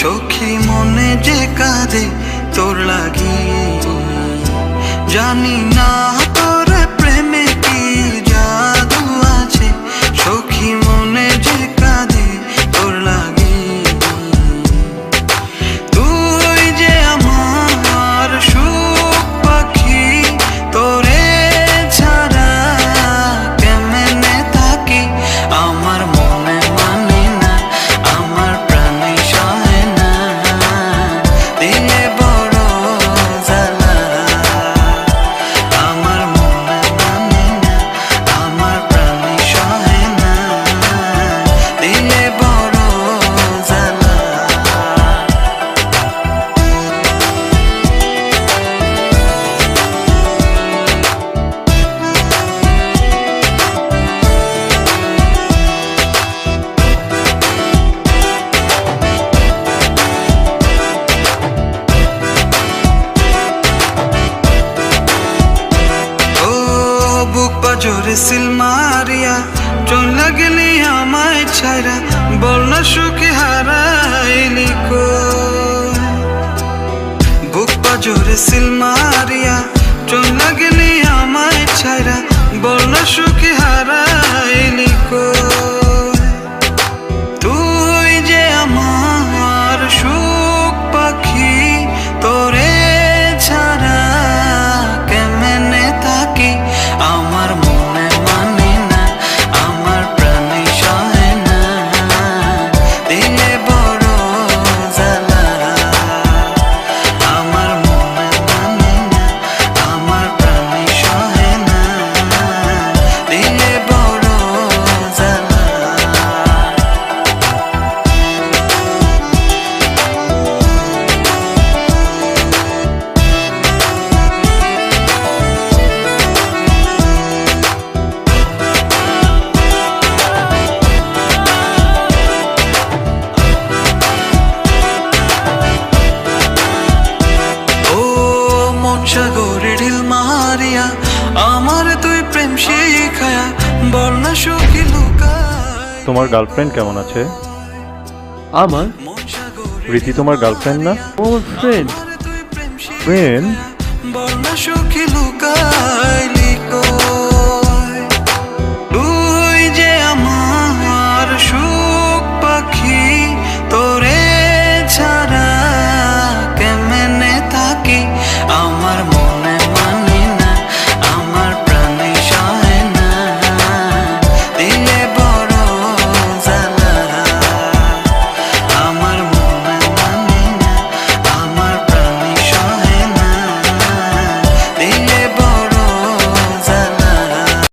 সখী মনে যে কাঁদে তোর লাগি জানি না সিল মারিয়া চোন লাগলি আমায় ছাড়া বর্ণ সুখে হারাইলি কো। বুক বাজরে সিল মারিয়া। তোমার গার্লফ্রেন্ড কেমন আছে? আমার? রীতি তোমার গার্লফ্রেন্ড না? ও ফ্রেন্ড ফ্রেন্ড বর্ণা সুখী লুকাইলি কো